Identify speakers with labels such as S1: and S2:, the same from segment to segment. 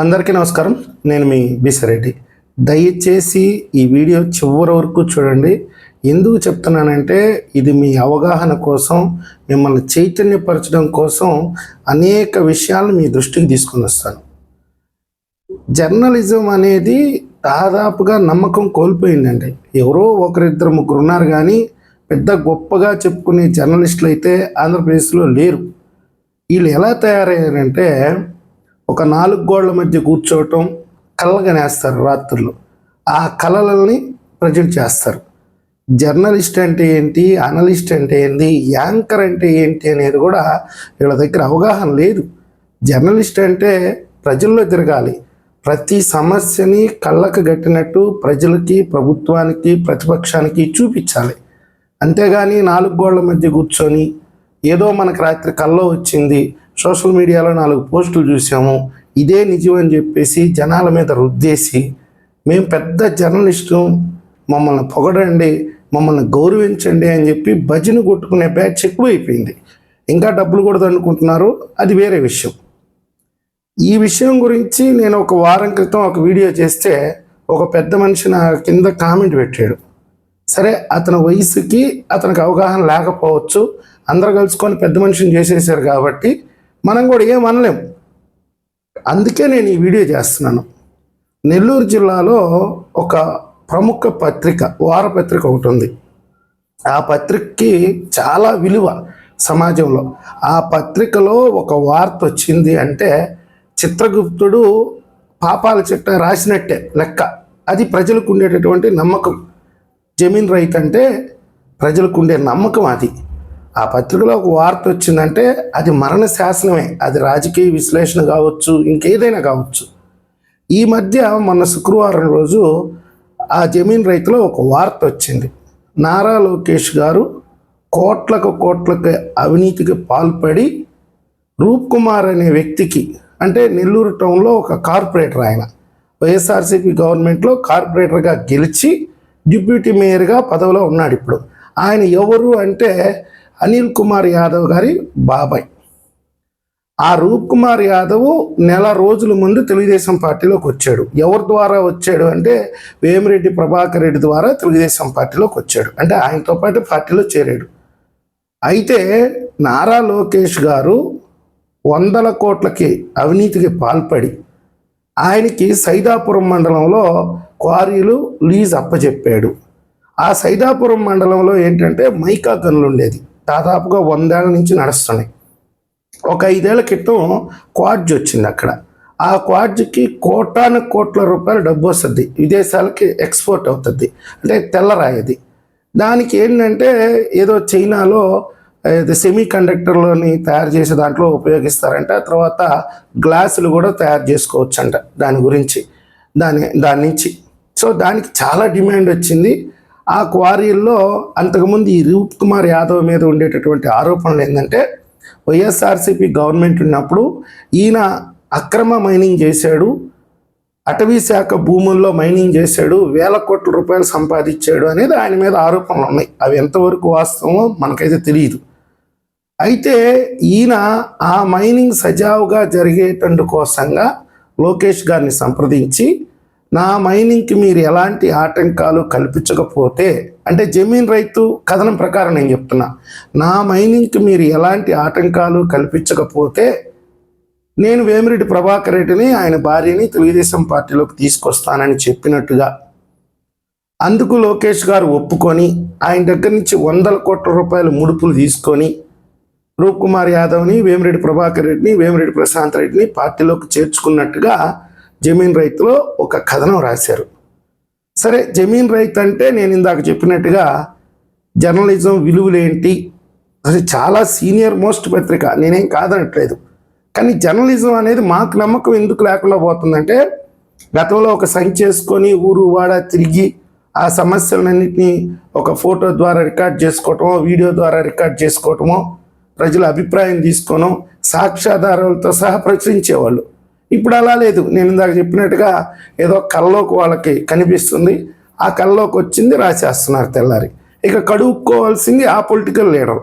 S1: అందరికీ నమస్కారం. నేను మీ బిసిరెడ్డి. దయచేసి ఈ వీడియో చివరి వరకు చూడండి. ఎందుకు చెప్తున్నానంటే ఇది మీ అవగాహన కోసం మిమ్మల్ని చైతన్యపరచడం కోసం అనేక విషయాలు మీ దృష్టికి తీసుకొని వస్తాను. జర్నలిజం అనేది దాదాపుగా నమ్మకం కోల్పోయిందండి. ఎవరో ఒకరిద్దరు ముగ్గురు ఉన్నారు కానీ పెద్ద గొప్పగా చెప్పుకునే జర్నలిస్టులు అయితే ఆంధ్రప్రదేశ్లో లేరు. వీళ్ళు ఎలా తయారయ్యారంటే ఒక నాలుగు గోడల మధ్య కూర్చోవటం కలగనేస్తారు రాత్రులు. ఆ కళలని ప్రజెంట్ చేస్తారు. జర్నలిస్ట్ అంటే ఏంటి? అనలిస్ట్ అంటే ఏంటి యాంకర్ అంటే ఏంటి అనేది కూడా వీళ్ళ దగ్గర అవగాహన లేదు. జర్నలిస్ట్ అంటే ప్రజల్లో తిరగాలి. ప్రతి సమస్యని కళ్ళకు గట్టినట్టు ప్రజలకి ప్రభుత్వానికి ప్రతిపక్షానికి చూపించాలి. అంతేగాని నాలుగు గోళ్ళ మధ్య కూర్చొని ఏదో మనకు రాత్రి కల్లో వచ్చింది సోషల్ మీడియాలో నాలుగు పోస్టులు చూసాము. ఇదే నిజం అని చెప్పేసి జనాల మీద రుద్దేసి మేము పెద్ద జర్నలిస్టు మమ్మల్ని పొగడండి మమ్మల్ని గౌరవించండి అని చెప్పి భజన కొట్టుకునే బ్యాచ్ ఎక్కువైపోయింది. ఇంకా డబ్బులు కూడా అనుకుంటున్నారు అది వేరే విషయం. ఈ విషయం గురించి నేను ఒక వారం క్రితం ఒక వీడియో చేస్తే ఒక పెద్ద మనిషి నా కింద కామెంట్ పెట్టాడు. సరే అతని వయసుకి అతనికి అవగాహన లేకపోవచ్చు. అందరు కలుసుకొని పెద్ద మనిషిని చేసేసారు కాబట్టి మనం కూడా ఏం అనలేం. అందుకే నేను ఈ వీడియో చేస్తున్నాను. నెల్లూరు జిల్లాలో ఒక ప్రముఖ పత్రిక వారపత్రిక ఒకటి ఉంది ఆ పత్రికకి చాలా విలువ సమాజంలో. ఆ పత్రికలో ఒక వార్త వచ్చింది అంటే చిత్రగుప్తుడు పాపాల చిట్ట రాసినట్టే లెక్క. అది ప్రజలకు ఉండేటటువంటి నమ్మకం. జమీన్ రైతు అంటే ప్రజలకు ఉండే నమ్మకం అది. ఆ పత్రికలో ఒక వార్త వచ్చిందంటే అది మరణ శాసనమే అది రాజకీయ విశ్లేషణ కావచ్చు ఇంకేదైనా కావచ్చు. ఈ మధ్య మొన్న శుక్రవారం రోజు ఆ జమీన్ రైతులో ఒక వార్త వచ్చింది. నారా లోకేష్ గారు కోట్లకు కోట్లకు అవినీతికి పాల్పడి రూప్ కుమార్ అనే వ్యక్తికి అంటే నెల్లూరు టౌన్లో ఒక కార్పొరేటర్ ఆయన వైఎస్ఆర్సీపీ గవర్నమెంట్లో కార్పొరేటర్గా గెలిచి డిప్యూటీ మేయర్గా పదవిలో ఉన్నాడు ఇప్పుడు. ఆయన ఎవరు అంటే అనిల్ కుమార్ యాదవ్ గారి బాబాయ్. ఆ రూప్ కుమార్ యాదవ్ నెల రోజుల ముందు తెలుగుదేశం పార్టీలోకి వచ్చాడు. ఎవరి ద్వారా వచ్చాడు అంటే వేమిరెడ్డి ప్రభాకర్ రెడ్డి ద్వారా తెలుగుదేశం పార్టీలోకి వచ్చాడు. అంటే ఆయనతో పాటు పార్టీలో చేరాడు. అయితే నారా లోకేష్ గారు వందల కోట్లకి అవినీతికి పాల్పడి ఆయనకి సైదాపురం మండలంలో క్వారీలు లీజ్ అప్పచెప్పాడు ఆ సైదాపురం మండలంలో ఏంటంటే మైకా గనులు ఉండేది. దాదాపుగా వందేళ్ళ నుంచి నడుస్తున్నాయి. ఒక ఐదేళ్ళ క్రితం క్వాడ్జ్ వచ్చింది అక్కడ. ఆ క్వాడ్జ్కి కోటాన కోట్ల రూపాయల డబ్బు వస్తుంది. విదేశాలకి ఎక్స్పోర్ట్ అవుతుంది. అంటే తెల్లరాయిది దానికి ఏంటంటే ఏదో చైనాలో సెమీ కండక్టర్లోని తయారు చేసే దాంట్లో ఉపయోగిస్తారంట. తర్వాత గ్లాసులు కూడా తయారు చేసుకోవచ్చంట దాని గురించి. దాని దాని నుంచి. సో దానికి చాలా డిమాండ్ వచ్చింది. ఆ క్వారీల్లో అంతకుముందు ఈ రూప్ కుమార్ యాదవ్ మీద ఉండేటటువంటి ఆరోపణలు ఏంటంటే వైఎస్ఆర్సీపీ గవర్నమెంట్ ఉన్నప్పుడు ఈయన అక్రమ మైనింగ్ చేశాడు అటవీ శాఖ భూముల్లో మైనింగ్ చేశాడు వేల కోట్ల రూపాయలు సంపాదించాడు అనేది ఆయన మీద ఆరోపణలు ఉన్నాయి. అవి ఎంతవరకు వాస్తవమో మనకైతే తెలియదు. అయితే ఈయన ఆ మైనింగ్ సజావుగా జరిగేటందు కోసంగా లోకేష్ గారిని సంప్రదించి నా మైనింగ్కి మీరు ఎలాంటి ఆటంకాలు కల్పించకపోతే అంటే జమీన్ రైతు కథనం ప్రకారం నేను చెప్తున్నా నా మైనింగ్కి మీరు ఎలాంటి ఆటంకాలు కల్పించకపోతే నేను వేమిరెడ్డి ప్రభాకర్ రెడ్డిని ఆయన భార్యని తెలుగుదేశం పార్టీలోకి తీసుకొస్తానని చెప్పినట్టుగా అందుకు లోకేష్ గారు ఒప్పుకొని ఆయన దగ్గర నుంచి వందల కోట్ల రూపాయలు ముడుపులు తీసుకొని రూప్ కుమార్ యాదవ్ని వేమిరెడ్డి ప్రభాకర్ రెడ్డిని వేమిరెడ్డి ప్రశాంత్ రెడ్డిని పార్టీలోకి చేర్చుకున్నట్టుగా జమీన్ రైతులో ఒక కథనం రాశారు. సరే జమీన్ రైతు అంటే నేను ఇందాక చెప్పినట్టుగా జర్నలిజం విలువలేంటి? అది చాలా సీనియర్ మోస్ట్ పత్రిక నేనేం కాదనట్లేదు. కానీ జర్నలిజం అనేది మాకు నమ్మకం ఎందుకు లేకుండా పోతుందంటే గతంలో ఒక సంచి చేసుకొని ఊరు వాడ తిరిగి ఆ సమస్యలన్నింటినీ ఒక ఫోటో ద్వారా రికార్డ్ చేసుకోవటమో వీడియో ద్వారా రికార్డ్ చేసుకోవటమో ప్రజల అభిప్రాయం తీసుకోవడం సాక్ష్యాధారాలతో సహా ప్రచురించేవాళ్ళు. ఇప్పుడు అలా లేదు. నేను ఇందాక చెప్పినట్టుగా ఏదో కళ్ళలోకి వాళ్ళకి కనిపిస్తుంది. ఆ కళ్ళలోకి వచ్చింది రాసేస్తున్నారు తెల్లారి. ఇక కడుక్కోవాల్సింది ఆ పొలిటికల్ లీడర్.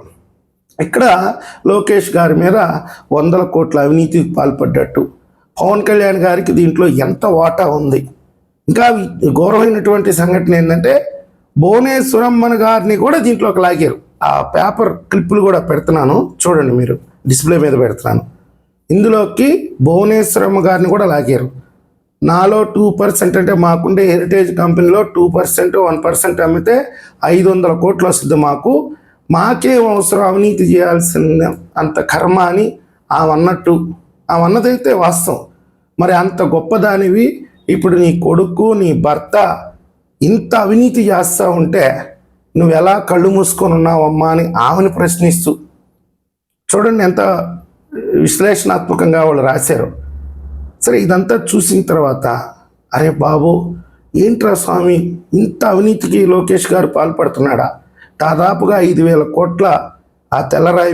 S1: ఇక్కడ లోకేష్ గారి మీద వందల కోట్ల అవినీతికి పాల్పడ్డట్టు. పవన్ కళ్యాణ్ గారికి దీంట్లో ఎంత వాటా ఉంది? ఇంకా ఘోరమైనటువంటి సంఘటన ఏంటంటే భువనేశ్వరమ్మన్ గారిని కూడా దీంట్లోకి లాగారు. ఆ పేపర్ క్లిప్పులు కూడా పెడుతున్నాను. చూడండి మీరు డిస్ప్లే మీద పెడుతున్నాను. ఇందులోకి భువనేశ్వరమ్మ గారిని కూడా లాగారు. నాలో టూ పర్సెంట్ అంటే మాకుండే హెరిటేజ్ కంపెనీలో టూ పర్సెంట్ వన్ పర్సెంట్ అమ్మితే ఐదు వందల కోట్లు వస్తుంది మాకు. మాకేం అవసరం? అవినీతి చేయాల్సిన అంత కర్మ అని ఆమె అన్నట్టు. ఆమె అన్నదైతే వాస్తవం. మరి అంత గొప్పదానివి? ఇప్పుడు నీ కొడుకు నీ భర్త ఇంత అవినీతి చేస్తూ ఉంటే నువ్వు ఎలా కళ్ళు మూసుకొని ఉన్నావమ్మా అని ఆమెను ప్రశ్నిస్తూ. చూడండి ఎంత విశ్లేషణాత్మకంగా వాళ్ళు రాశారు. సరే ఇదంతా చూసిన తర్వాత అరే బాబు ఏంట్రా స్వామి ఇంత అవినీతికి లోకేష్ గారు పాల్పడుతున్నాడా? దాదాపుగా ఐదు వేల కోట్ల ఆ తెల్లరాయి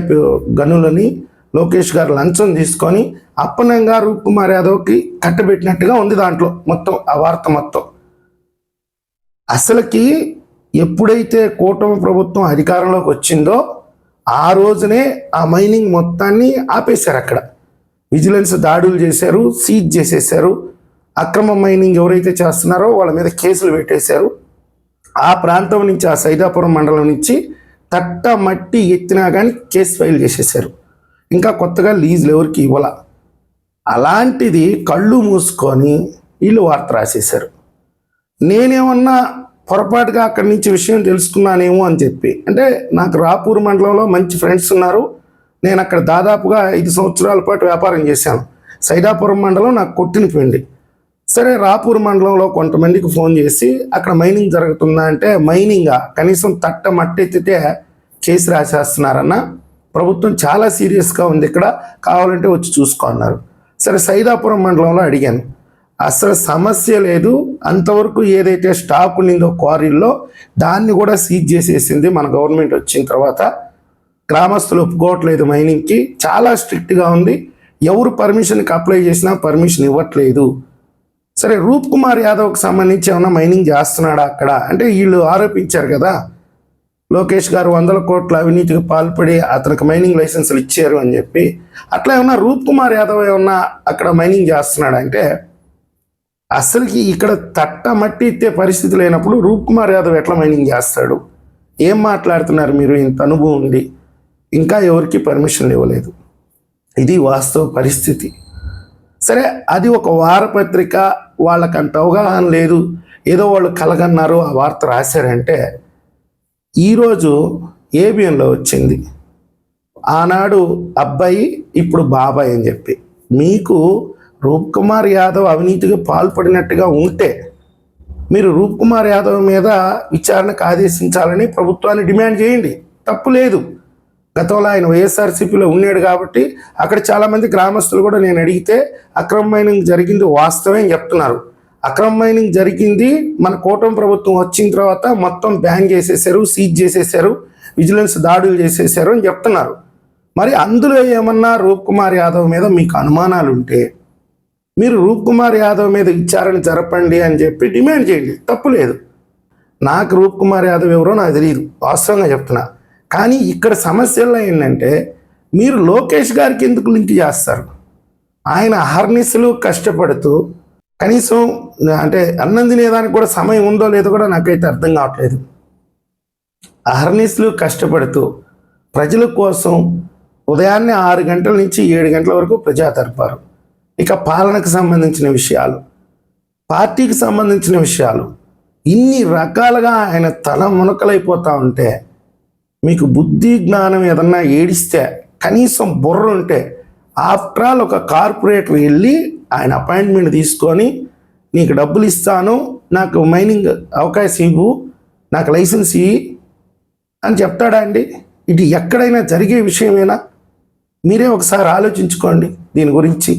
S1: గనులని లోకేష్ గారు లంచం తీసుకొని అప్పనంగా రూప్ కుమార్ యాదవ్కి కట్టబెట్టినట్టుగా ఉంది దాంట్లో మొత్తం ఆ వార్త మొత్తం. అసలుకి ఎప్పుడైతే కూటమి ప్రభుత్వం అధికారంలోకి వచ్చిందో ఆ రోజునే ఆ మైనింగ్ మొత్తాన్ని ఆపేశారు అక్కడ. విజిలెన్స్ దాడులు చేశారు సీజ్ చేసేసారు అక్రమ మైనింగ్ ఎవరైతే చేస్తున్నారో వాళ్ళ మీద కేసులు పెట్టేశారు. ఆ ప్రాంతం నుంచి ఆ సైదాపురం మండలం నుంచి తట్ట మట్టి ఎత్తినా కానీ కేసు ఫైల్ చేసేసారు ఇంకా కొత్తగా లీజులు ఎవరికి ఇవ్వాల. అలాంటిది కళ్ళు మూసుకొని వీళ్ళు వార్త రాసేశారు. నేనేమన్నా పొరపాటుగా అక్కడి నుంచి విషయం తెలుసుకున్నానేమో అని చెప్పి. అంటే నాకు రాపూర్ మండలంలో మంచి ఫ్రెండ్స్ ఉన్నారు. నేను అక్కడ దాదాపుగా ఐదు సంవత్సరాల పాటు వ్యాపారం చేశాను. సైదాపురం మండలం నాకు కొట్టిన పిండి. సరే రాపూర్ మండలంలో కొంతమందికి ఫోన్ చేసి అక్కడ మైనింగ్ జరుగుతుందా అంటే మైనింగా కనీసం తట్ట మట్టెత్తితే కేసు రాసేస్తున్నారన్న. ప్రభుత్వం చాలా సీరియస్గా ఉంది ఇక్కడ. కావాలంటే వచ్చి చూసుకో అన్నారు. సరే సైదాపురం మండలంలో అడిగాను. అసలు సమస్య లేదు. అంతవరకు ఏదైతే స్టాక్ ఉండిందో క్వారీల్లో దాన్ని కూడా సీజ్ చేసేసింది మన గవర్నమెంట్ వచ్చిన తర్వాత. గ్రామస్తులు ఒప్పుకోవట్లేదు మైనింగ్కి. చాలా స్ట్రిక్ట్గా ఉంది. ఎవరు పర్మిషన్కి అప్లై చేసినా పర్మిషన్ ఇవ్వట్లేదు. సరే రూప్ కుమార్ యాదవ్కి సంబంధించి ఏమైనా మైనింగ్ చేస్తున్నాడా అక్కడ? అంటే వీళ్ళు ఆరోపించారు కదా. లోకేష్ గారు వందల కోట్ల అవినీతికి పాల్పడి అతనికి మైనింగ్ లైసెన్సులు ఇచ్చారు అని చెప్పి. అట్లా ఏమన్నా రూప్ కుమార్ యాదవ్ ఏమన్నా అక్కడ మైనింగ్ చేస్తున్నాడంటే అంటే అసలుకి ఇక్కడ తట్ట మట్టి ఎత్తే పరిస్థితి లేనప్పుడు రూప్ కుమార్ యాదవ్ ఎట్లా మైనింగ్ చేస్తాడు? ఏం మాట్లాడుతున్నారు మీరు? ఇంత అనుభవం ఉండి ఇంకా ఎవరికి పర్మిషన్ ఇవ్వలేదు. ఇది వాస్తవ పరిస్థితి. సరే అది ఒక వారపత్రిక వాళ్ళకంత అవగాహన లేదు. ఏదో వాళ్ళు కలగన్నారు ఆ వార్త రాశారంటే ఈరోజు ఏబిఎన్లో వచ్చింది. ఆనాడు అబ్బాయి ఇప్పుడు బాబాయ్ అని చెప్పి. మీకు రూప్ కుమార్ యాదవ్ అవినీతికి పాల్పడినట్టుగా ఉంటే మీరు రూప్ కుమార్ యాదవ్ మీద విచారణకు ఆదేశించాలని ప్రభుత్వాన్ని డిమాండ్ చేయండి. తప్పు లేదు. గతంలో ఆయన వైఎస్ఆర్సీపీలో ఉన్నాడు కాబట్టి అక్కడ చాలామంది గ్రామస్తులు కూడా నేను అడిగితే అక్రమ మైనింగ్ జరిగింది వాస్తవం చెప్తున్నారు. అక్రమ మైనింగ్ జరిగింది మన కూటమి ప్రభుత్వం వచ్చిన తర్వాత మొత్తం బ్యాన్ చేసేసారు సీజ్ చేసేసారు విజిలెన్స్ దాడులు చేసేసారు అని చెప్తున్నారు. మరి అందులో ఏమన్నా రూప్ కుమార్ యాదవ్ మీద మీకు అనుమానాలు ఉంటే మీరు రూప్ కుమార్ యాదవ్ మీద విచారణ జరపండి అని చెప్పి డిమాండ్ చేయండి. తప్పు లేదు. నాకు రూప్ కుమార్ యాదవ్ ఎవరో నాకు తెలియదు. వాస్తవంగా చెప్తున్నా. కానీ ఇక్కడ సమస్యల్లో ఏంటంటే మీరు లోకేష్ గారికి ఎందుకు లింక్ చేస్తారు? ఆయన హర్నిస్లు కష్టపడుతూ కనీసం అంటే అన్నం తినేదానికి కూడా సమయం ఉందో లేదో కూడా నాకైతే అర్థం కావట్లేదు. అహర్నిస్లు కష్టపడుతూ ప్రజల కోసం ఉదయాన్నే ఆరు గంటల నుంచి ఏడు గంటల వరకు ప్రజా తరపారు ఇక పాలనకు సంబంధించిన విషయాలు పార్టీకి సంబంధించిన విషయాలు ఇన్ని రకాలుగా ఆయన తల మునకలైపోతూ ఉంటే మీకు బుద్ధి జ్ఞానం ఏదన్నా ఏడిస్తే కనీసం బుర్ర ఉంటే ఆఫ్టర్ ఆల్ ఒక కార్పొరేటర్ వెళ్ళి ఆయన అపాయింట్మెంట్ తీసుకొని నీకు డబ్బులు ఇస్తాను నాకు మైనింగ్ అవకాశం ఇవ్వు నాకు లైసెన్స్ ఇవ్వి అని చెప్తాడా అండి? ఇది ఎక్కడైనా జరిగే విషయమేనా? మీరే ఒకసారి ఆలోచించుకోండి దీని గురించి.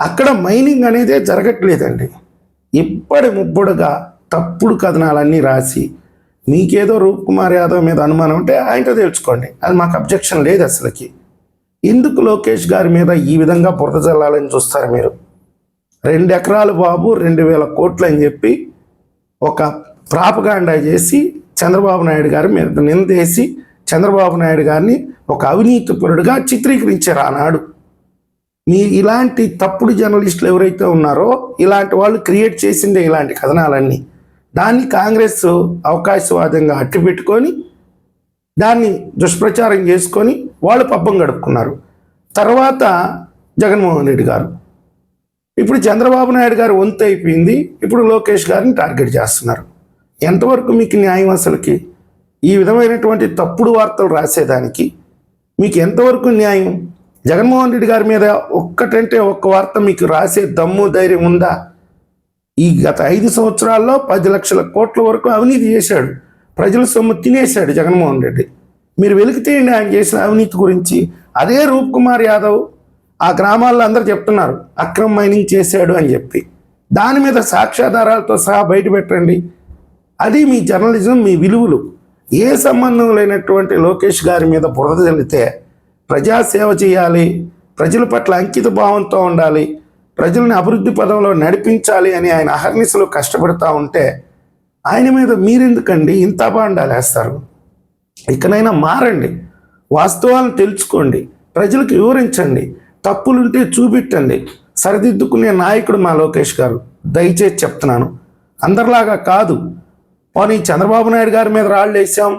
S1: అక్కడ మైనింగ్ అనేది జరగట్లేదండి. ఇప్పటి ముప్పుడుగా తప్పుడు కథనాలన్నీ రాసి మీకేదో రూప్ కుమార్ యాదవ్ మీద అనుమానం ఉంటే ఆయనతో తెలుసుకోండి. అది మాకు అబ్జెక్షన్ లేదు అసలుకి. ఎందుకు లోకేష్ గారి మీద ఈ విధంగా బురద జల్లాలని చూస్తారు మీరు? రెండు ఎకరాలు బాబు రెండు వేల కోట్లు అని చెప్పి ఒక ప్రాపగాండా చేసి చంద్రబాబు నాయుడు గారి మీద నిందేసి చంద్రబాబు నాయుడు గారిని ఒక అవినీతిపరుడుగా చిత్రీకరించారు ఆనాడు. మీ ఇలాంటి తప్పుడు జర్నలిస్టులు ఎవరైతే ఉన్నారో ఇలాంటి వాళ్ళు క్రియేట్ చేసిందే ఇలాంటి కథనాలన్నీ. దాన్ని కాంగ్రెస్ అవకాశవాదంగా అట్టిపెట్టుకొని దాన్ని దుష్ప్రచారం చేసుకొని వాళ్ళు పబ్బం గడుపుకున్నారు. తర్వాత జగన్మోహన్ రెడ్డి గారు. ఇప్పుడు చంద్రబాబు నాయుడు గారు వంతు అయిపోయింది. ఇప్పుడు లోకేష్ గారిని టార్గెట్ చేస్తున్నారు. ఎంతవరకు మీకు న్యాయం అసలుకి? ఈ విధమైనటువంటి తప్పుడు వార్తలు రాసేదానికి మీకు ఎంతవరకు న్యాయం? జగన్మోహన్ రెడ్డి గారి మీద ఒక్కటంటే ఒక్క వార్త మీకు రాసే దమ్ము ధైర్యం ఉందా? ఈ గత ఐదు సంవత్సరాల్లో పది లక్షల కోట్ల వరకు అవినీతి చేశాడు. ప్రజల సొమ్ము తినేశాడు జగన్మోహన్ రెడ్డి. మీరు వెలికితేయండి ఆయన చేసిన అవినీతి గురించి. అదే రూప్ కుమార్ యాదవ్ ఆ గ్రామాల్లో అందరూ చెప్తున్నారు అక్రమ మైనింగ్ చేశాడు అని చెప్పి. దాని మీద సాక్ష్యాధారాలతో సహా బయట పెట్టండి. అది మీ జర్నలిజం మీ విలువలు. ఏ సంబంధం లేనటువంటి లోకేష్ గారి మీద బురద చల్లితే ప్రజాసేవ చేయాలి ప్రజల పట్ల అంకిత భావంతో ఉండాలి ప్రజల్ని అభివృద్ధి పదంలో నడిపించాలి అని ఆయన అహర్నిశలు కష్టపడుతూ ఉంటే ఆయన మీద మీరెందుకండి ఇంత బాండాలు వేస్తారు? ఇకనైనా మారండి వాస్తవాలను తెలుసుకోండి ప్రజలకు వివరించండి తప్పులుంటే చూపెట్టండి సరిదిద్దుకునే నాయకుడు మా లోకేష్ గారు. దయచేసి చెప్తున్నాను అందరిలాగా కాదు పోనీ చంద్రబాబు నాయుడు గారి మీద రాళ్ళు వేసాం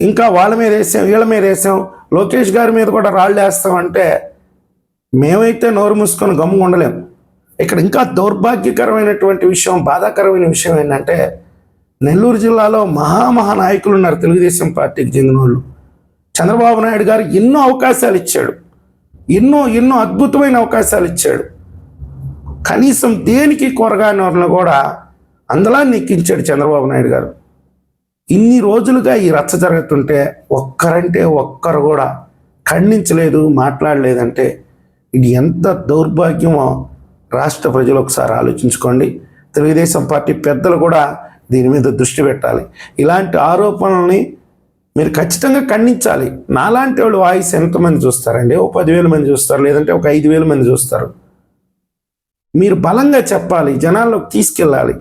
S1: ఇంకా వాళ్ళ మీద వేసాం వీళ్ళ మీద వేసాం. లోకేష్ గారి మీద కూడా రాళ్ళు వేస్తాం అంటే మేమైతే నోరు మూసుకొని గమ్ము ఉండలేం. ఇక్కడ ఇంకా దౌర్భాగ్యకరమైనటువంటి విషయం బాధాకరమైన విషయం ఏంటంటే నెల్లూరు జిల్లాలో మహామహా నాయకులు ఉన్నారు తెలుగుదేశం పార్టీకి చెందిన వాళ్ళు. చంద్రబాబు నాయుడు గారు ఎన్నో అవకాశాలు ఇచ్చాడు. ఎన్నో ఎన్నో అద్భుతమైన అవకాశాలు ఇచ్చాడు. కనీసం దేనికి కొరగాని కూడా అందులా నెక్కించాడు చంద్రబాబు నాయుడు గారు. ఇన్ని రోజులుగా ఈ రచ్చ జరుగుతుంటే ఒక్కరంటే ఒక్కరు కూడా ఖండించలేదు మాట్లాడలేదంటే ఇది ఎంత దౌర్భాగ్యమో రాష్ట్ర ప్రజలు ఒకసారి ఆలోచించుకోండి. తెలుగుదేశం పార్టీ పెద్దలు కూడా దీని మీద దృష్టి పెట్టాలి. ఇలాంటి ఆరోపణల్ని మీరు ఖచ్చితంగా ఖండించాలి. నాలాంటి వాళ్ళు వాయిస్ ఎంతమంది చూస్తారండి? ఓ పదివేల మంది చూస్తారు లేదంటే ఒక ఐదు వేల మంది చూస్తారు. మీరు బలంగా చెప్పాలి జనాల్లోకి తీసుకెళ్ళాలి.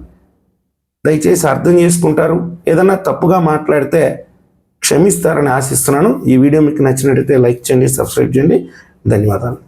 S1: దయచేసి అర్థం చేసుకుంటారు. ఏదైనా తప్పుగా మాట్లాడితే క్షమిస్తారని ఆశిస్తున్నాను. ఈ వీడియో మీకు నచ్చినట్లయితే లైక్ చేయండి సబ్స్క్రైబ్ చేయండి. ధన్యవాదాలు.